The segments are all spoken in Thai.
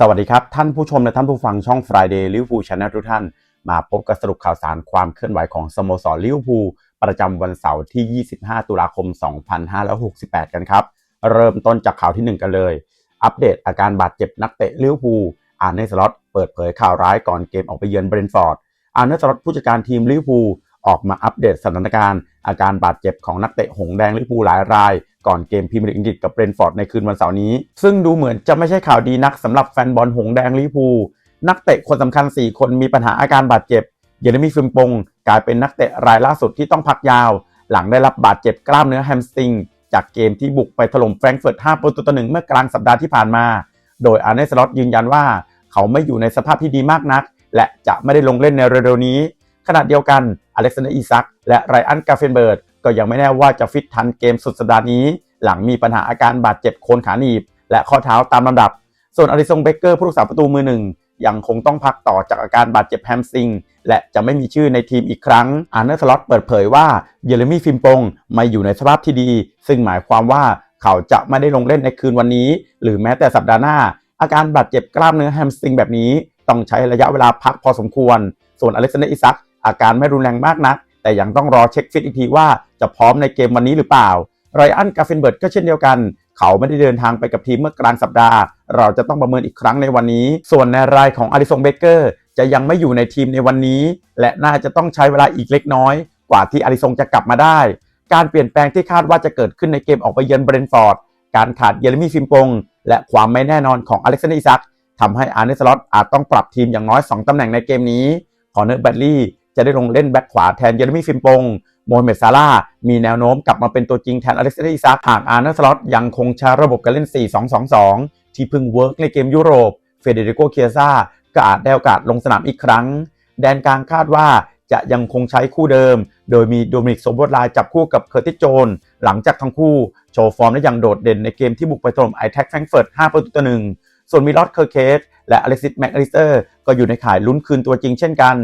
สวัสดีครับ ท่านผู้ชมและท่านผู้ฟังช่อง Friday Liverpool Channel ทุกท่าน มาพบกับสรุปข่าวสารความเคลื่อนไหวของสโมสรลิเวอร์พูลประจำวันเสาร์ที่ 25 ตุลาคม 2568 กันครับ เริ่มต้นจากข่าวทีหนึ่1 กันเลย อัปเดตอาการบาดเจ็บนักเตะลิเวอร์พูลอาร์เนสล็อตเปิดเผยข่าวร้ายก่อนเกมออกไปเยือนเบรนฟอร์ดอาร์เนสล็อตผู้จัดการทีมลิเวอร์พูล ออกมาอัปเดตสถานการณ์ อาการบาดเจ็บของนักเตะหงแดงลิเวอร์พูลหลายราย ก่อนเกมพรีเมียร์ลีกอังกฤษกับเบรนฟอร์ดในคืนวันเสาร์นี้ ซึ่งดูเหมือนจะไม่ใช่ข่าวดีนักสำหรับแฟนบอลหงแดงลิเวอร์พูลนักเตะคนสำคัญ 4 คนมีปัญหาอาการบาดเจ็บ เยเรมีฟิมปงกลายเป็นนักเตะรายล่าสุดที่ต้องพักยาว หลังได้รับบาดเจ็บกล้ามเนื้อแฮมสตริงจากเกมที่บุกไปถล่มแฟรงก์เฟิร์ต 5 ประตูต่อหนึ่งเมื่อกลางสัปดาห์ที่ผ่านมา โดยอาร์เนสล็อตยืนยันว่า เขาไม่อยู่ในสภาพที่ดีมากนัก และจะไม่ได้ลงเล่นในเร็วๆนี้ ขณะเดียวกัน อเล็กซานเดอร์อีซักและไรอันกาเฟนเบิร์ดก็ยังไม่แน่ว่าจะฟิตทันเกมสุดสัปดาห์นี้ หลังมีปัญหาอาการบาดเจ็บโคนขาหนีบ และข้อเท้าตามลำดับ ส่วนอลิซงเบเกอร์ผู้รักษาประตูมือหนึ่งยังคงต้องพักต่อจากอาการบาดเจ็บแฮมสิง และจะไม่มีชื่อในทีมอีกครั้งอาร์เนอร์สล็อตเปิดเผยว่าเยเรมีฟิมปงไม่อยู่ในสภาพที่ดี ซึ่งหมายความว่าเขาจะไม่ได้ลงเล่นในคืนวันนี้ หรือแม้แต่สัปดาห์หน้า อาการบาดเจ็บกล้ามเนื้อแฮมสตริงแบบนี้ ต้องใช้ระยะเวลาพักพอสมควร ส่วนอเล็กซานเดอร์อิซัก อาการไม่รุนแรงมากนัก แต่ยังต้องรอเช็คฟิตอีกทีว่าจะพร้อมในเกมวันนี้หรือเปล่าไรอันกาเฟนเบิร์ดก็เช่นเดียวกัน เขาไม่ได้เดินทางไปกับทีมเมื่อกลางสัปดาห์ เราจะต้องประเมินอีกครั้งในวันนี้ ส่วนในรายของอาริซงเบเกอร์จะยังไม่อยู่ในทีมในวันนี้ และน่าจะต้องใช้เวลาอีกเล็กน้อย กว่าที่อาริซงจะกลับมาได้ การเปลี่ยนแปลงที่คาดว่าจะเกิดขึ้นในเกมออกไปเยือนเบรนฟอร์ดการขาดเยเรมีฟิมปง และความไม่แน่นอนของอเล็กซานดร์อิซักทำให้อาร์เนสลอตอาจต้องปรับทีมอย่างน้อย 2ตำแหน่งในเกมนี้คอนเนอร์แบดลี่ จะได้ลงเล่นแบ็คขวาแทนเยเรมี่ฟิมปงโมฮัมเหม็ดซาร่ามีแนวโน้มกลับมาเป็นตัวจริงแทนอเล็กซานเดอร์อิซักหากอาร์เนสล็อตยังคงใช้ระบบการเล่น 4-2-2-2 ที่เพิ่งเวิร์กในเกมยุโรป เฟเดริโกเคียซ่าก็อาจได้โอกาสลงสนามอีกครั้ง แดนกลางคาดว่าจะยังคงใช้คู่เดิม โดยมีโดมินิกโซโบตไลจับคู่กับเคอร์ติสโจน หลังจากทั้งคู่ โชว์ฟอร์มได้อย่างโดดเด่นในเกมที่บุกไปถล่มไอแท็กแฟรงเฟิร์ต5ประตูต่อหนึ่งส่วนมิลอสเคอร์เคสและอเล็กซิสแม็กอลิสเตอร์ก็อยู่ในข่ายลุ้นคืนตัวจริงเช่นกัน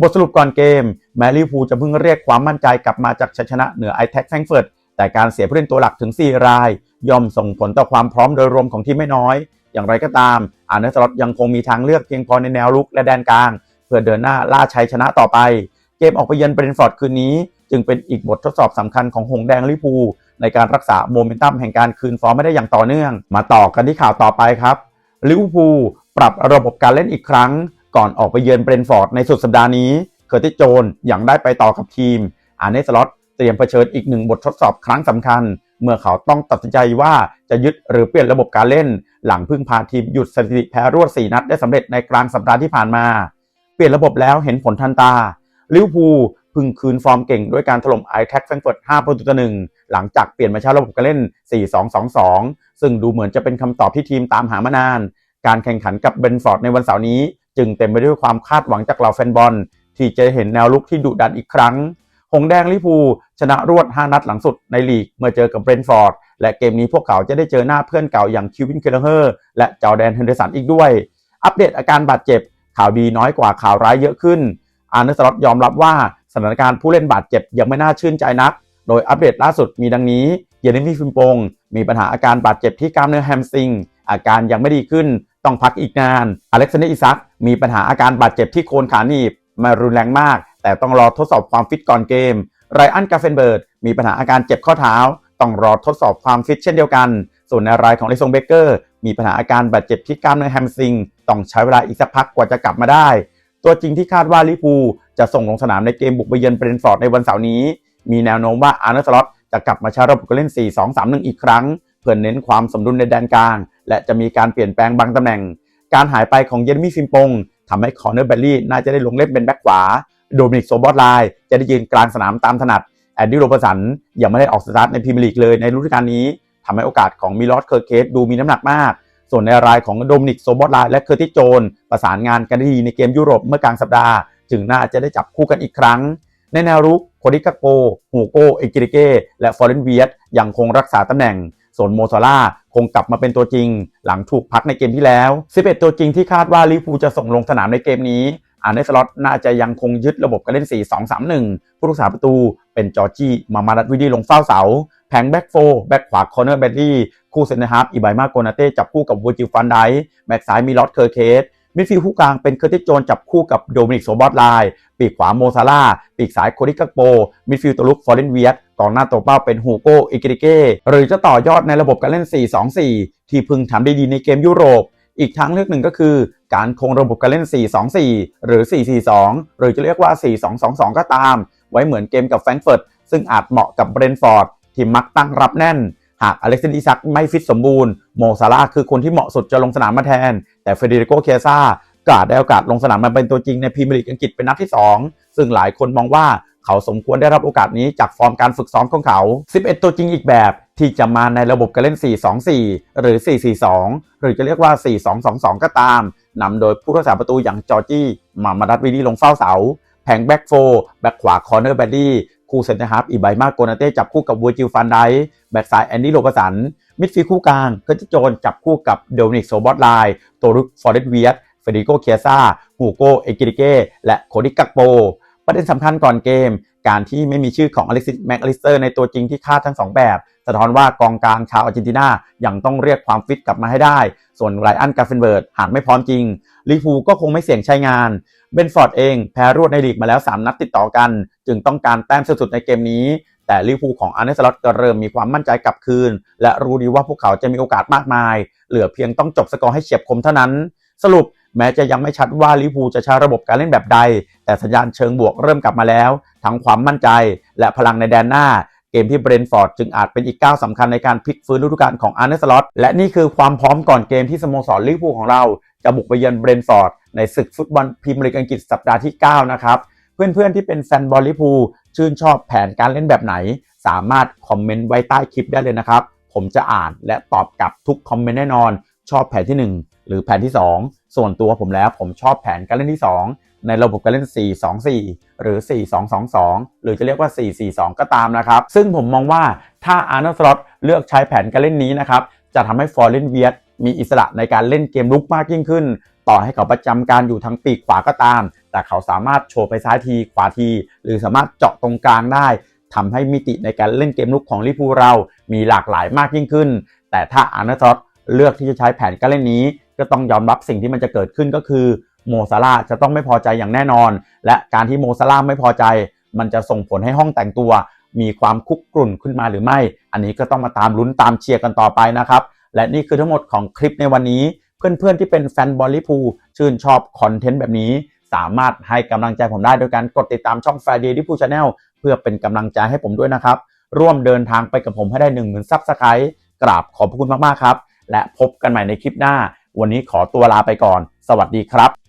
บทสรุปก่อนเกม แมรี่พูจะเพิ่งเรียกความมั่นใจกลับมาจากชัยชนะเหนือไอแท็กแฟงเฟิร์ตแต่การเสียผู้เล่นตัวหลักถึง 4 ราย ย่อมส่งผลต่อความพร้อมโดยรวมของทีมไม่น้อย อย่างไรก็ตาม อาร์เนสล็อตยังคงมีทางเลือกเพียงพอในแนวรุกและแดนกลาง เพื่อเดินหน้าล่าชัยชนะต่อไป เกมออกไปเยือนเบรนฟอร์ดคืนนี้ จึงเป็นอีกบททดสอบสำคัญของหงแดงลิเวอร์พูในการรักษาโมเมนตัมแห่งการคืนฟอร์มไม่ได้อย่างต่อเนื่อง มาต่อกันที่ข่าวต่อไปครับลิเวอร์พูลปรับระบบการเล่นอีกครั้ง ก่อนออกไปเยือนเบรนฟอร์ดในสุดสัปดาห์นี้เคอร์ติโจนยังได้ไปต่อกับทีม อาร์เนสล็อตเตรียมเผชิญอีกหนึ่งบททดสอบครั้งสำคัญ เมื่อเขาต้องตัดสินใจว่าจะยึดหรือเปลี่ยนระบบการเล่น หลังพึ่งพาทีมหยุดสถิติแพ้รวด 4 นัดได้สำเร็จในกลางสัปดาห์ที่ผ่านมา เปลี่ยนระบบแล้วเห็นผลทันตา ลิเวอร์พูลพึ่งคืนฟอร์มเก่งด้วยการถล่มไอแท็กแฟรงเฟิร์ต5ประตูต่อหนึ่งหลังจากเปลี่ยนมาใช้ระบบการเล่น 4-2-2-2 ซึ่งดูเหมือนจะเป็นคำตอบที่ทีมตามหามานาน การแข่งขันกับเบรนฟอร์ดในวันเสาร์นี้ จึงเต็มไปด้วยความคาดหวังจากเหล่าแฟนบอล ที่จะเห็นแนวลุกที่ดุดันอีกครั้ง หงแดงลิพูชนะรวด 5 นัดหลังสุดในลีก เมื่อเจอกับเบรนฟอร์ด และเกมนี้พวกเขาจะได้เจอหน้าเพื่อนเก่าอย่างคิวินเคลเฮอร์และจอแดนเฮนเดอร์สันอีกด้วย อัปเดตอาการบาดเจ็บ ข่าวดีน้อยกว่าข่าวร้ายเยอะขึ้น อาร์เนสล็อตยอมรับว่าสถานการณ์ผู้เล่นบาดเจ็บยังไม่น่าชื่นใจนัก โดยอัปเดตล่าสุดมีดังนี้ เยเรมีฟิมปงมีปัญหาอาการบาดเจ็บที่กล้ามเนื้อแฮมสตริงอาการยังไม่ดีขึ้น ต้องพักอีกนาน อเล็กซานเดอร์อิซักมีปัญหาอาการบาดเจ็บที่โคนขาหนีบม่รุนแรงมาก แต่ต้องรอทดสอบความฟิตก่อนเกม ไรอันกาเฟนเบิร์ดมีปัญหาอาการเจ็บข้อเท้า ต้องรอทดสอบความฟิตเช่นเดียวกัน ส่วนในรายของลิซงเบเกอร์มีปัญหาอาการบาดเจ็บที่กล้ามเนื้อแฮมสตริง ต้องใช้เวลาอีกสักพักกว่าจะกลับมาได้ ตัวจริงที่คาดว่าลิเวอร์พูจะส่งลงสนามในเกมบุกไปเยือนเบรนท์ฟอร์ดในวันเสาร์นี้ มีแนวโน้มว่าอาร์เนสล็อตจะกลับมาใช้ระบบการเล่น 4-2-3-1 อีกครั้ง เพื่อเน้นความสมดุลในแดนกลาง และจะมีการเปลี่ยนแปลงบางตำแหน่ง การหายไปของเยเรมีฟิมปงทำให้คอนเนอร์แบลลี่น่าจะได้ลงเล่นเป็นแบ็คขวา โดมินิกโซบอตไลจะได้ยืนกลางสนามตามถนัด แอดดี้โรบอร์สันยังไม่ได้ออกสตาร์ทในพรีเมียร์ลีกเลยในฤดูกาลนี้ทำให้โอกาสของมิลอสเคอร์เคสดูมีน้ำหนักมาก ส่วนในรายของโดมินิกโซบอตไลและเคอร์ติโจนประสานงานกันด้ดีในเกมยุโรปเมื่อกลางสัปดาห์ จึงน่าจะได้จับคู่กันอีกครั้ง ในแนวรุกโคดิกาโก ฮูโกเอกิริเกและฟอร์เรนเวียตยังคงรักษาตำแหน่ง ส่วนโมซาร่าคงกลับมาเป็นตัวจริง หลังถูกพักในเกมที่แล้ว 11 ตัวจริงที่คาดว่าลิฟูจะส่งลงสนามในเกมนี้อันเดสล็อตน่าจะยังคงยึดระบบการเล่น 4-2-3-1 ผู้รักษาประตูเป็นจอร์จี้มามาดัตวิดีลงเฝ้าเสา แผงแบ็กโฟแบ็กขวาคอนเนอร์แบดลี่คู่เซนเซนนะครับอีไบมาโกนาเต้จับคู่กับวูจิฟันไดแบ็กซ้ายมีลอตเคอร์เคส มิดฟิลด์คู่กลางเป็นเคอร์ติสโจนจับคู่กับโดมินิกโซบอตไลน์ปีกขวาโมซาลาปีกซ้ายโคดิกักโปมิดฟิลด์ตัวลุกฟอร์เรนเวียตกองหน้าตัวเป้าเป็นฮูโกอิกิริเก้หรือจะต่อยอดในระบบการเล่น 4-2-4 ที่พึงทำได้ดีในเกมยุโรป อีกทางเลือกหนึ่งก็คือ การคงระบบการเล่น 4-2-4 หรือ 4-4-2 หรือจะเรียกว่า 4-2-2-2 ก็ตาม ไว้เหมือนเกมกับแฟรงก์เฟิร์ตซึ่งอาจเหมาะกับเบรนฟอร์ดที่มักตั้งรับแน่น หากอเล็กซานดิซักไม่ฟิตสมบูรณ์โมซาลาคือคนที่เหมาะสุดจะลงสนามมาแทน แต่เฟเดริโกเคซ่ากาจได้โอกาสลงสนามมาเป็นตัวจริงในพรีเมียร์ลีกอังกฤษเป็นนัดที่ 2 ซึ่งหลายคนมองว่าเขาสมควรได้รับโอกาสนี้จากฟอร์มการฝึกซ้อมของเขา 11 ตัวจริงอีกแบบ ที่จะมาในระบบการเล่น 4-2-4 หรือ 4-4-2 หรือจะเรียกว่า 4-2-2-2 ก็ตามนำโดยผู้รักษาประตูอย่างจอร์จี้มามาดัตวิลลี่ลงเฝ้าเสาแผงแบ็กโฟแบ็กขวาคอร์เนอร์แบดดี้ คู่เซนเตอร์ฮาร์ฟอีไบมาโกนาเต้จับคู่กับวูจิลฟันไดแบ็กซ้ายแอนดี้โลกสัน มิดฟิลด์คู่กลางก็จะโจนจับคู่กับโดมินิกโซบอตไลน์โตรุกฟอร์เรสเวียตเฟเดริโกเคียซาฮูโกเอกิริเกและโคดิกักโป ประเด็นสำคัญก่อนเกม การที่ไม่มีชื่อของอเล็กซิสแม็กอลิสเตอร์ในตัวจริงที่คาดทั้งสองแบบ สะท้อนว่ากองกลางชาวอาร์เจนตินายังต้องเรียกความฟิตกลับมาให้ได้ ส่วนไรอันกาเฟนเบิร์ดหากไม่พร้อมจริงลิเวอร์พูก็คงไม่เสี่ยงใช้งานเบนฟอร์ดเองแพ้รวดในลีกมาแล้ว 3 นัดติดต่อกัน จึงต้องการแต้มสุดๆในเกมนี้ แต่ลิเวอร์พูของอาร์เนสล็อตก็เริ่มมีความมั่นใจกลับคืน และรู้ดีว่าพวกเขาจะมีโอกาสมากมาย เหลือเพียงต้องจบสกอร์ให้เฉียบคมเท่านั้น สรุปแม้จะยังไม่ชัดว่าลิเวอร์พูจะใช้ระบบการเล่นแบบใด แต่สัญญาณเชิงบวกเริ่มกลับมาแล้ว ทั้งความมั่นใจ และพลังในแดนหน้าเกมที่เบรนท์ฟอร์ดจึงอาจเป็นอีกก้าวสำคัญในการพลิกฟื้นฤดูกาลของอาร์เนสล็อตและนี่คือความพร้อมก่อนเกมที่สโมสรลิเวอร์พูลของเรา จะบุกไปเยือนเบรนท์ฟอร์ดในศึกฟุตบอลพรีเมียร์ลีกอังกฤษสัปดาห์ที่ 9 นะครับ เพื่อนๆที่เป็นแฟนบอลลิพูลชื่นชอบแผนการเล่นแบบไหน สามารถคอมเมนต์ไว้ใต้คลิปได้เลยนะครับ ผมจะอ่านและตอบกลับทุกคอมเมนต์แน่นอน ชอบแผนที่ 1 หรือแผนที่ 2 ส่วนตัวผมแล้วผมชอบแผนการเล่นที่ 2 ในระบบการเล่น 4-2-4 หรือ 4-2-2-2 หรือจะเรียกว่า 4-4-2 ก็ตามนะครับ ซึ่งผมมองว่าถ้าอาร์เนสลอตเลือกใช้แผนการเล่นนี้นะครับจะทำให้ฟอร์เรนเวียตมีอิสระในการเล่นเกมลุกมากยิ่งขึ้น ต่อให้เขาประจำการอยู่ทั้งปีกขวาก็ตาม แต่เขาสามารถโชว์ไปซ้ายทีขวาที หรือสามารถเจาะตรงกลางได้ทำให้มิติในการเล่นเกมลุกของลิเวอร์พูเรามีหลากหลายมากยิ่งขึ้น แต่ถ้าอาร์เนสล็อตเลือกที่จะใช้แผนการเล่นนี้ ก็ต้องยอมรับสิ่งที่มันจะเกิดขึ้นก็คือโมซาลาจะต้องไม่พอใจอย่างแน่นอน และการที่โมซาลาไม่พอใจ มันจะส่งผลให้ห้องแต่งตัว มีความคุกกรุ่นขึ้นมาหรือไม่ อันนี้ก็ต้องมาตามลุ้นตามเชียร์กันต่อไปนะครับ และนี่คือทั้งหมดของคลิปในวันนี้ เพื่อนๆที่เป็นแฟนบอลลิพูชื่นชอบคอนเทนต์แบบนี้ สามารถให้กำลังใจผมได้โดยการกดติดตามช่อง Friday ลิพูชาแนลเพื่อเป็นกำลังใจให้ผมด้วยนะครับ ร่วมเดินทางไปกับผมให้ได้1 0,000ซับสไครต์กราบขอบพระคุณมากๆครับ และพบกันใหม่ในคลิปหน้า วันนี้ขอตัวลาไปก่อน สวัสดีครับ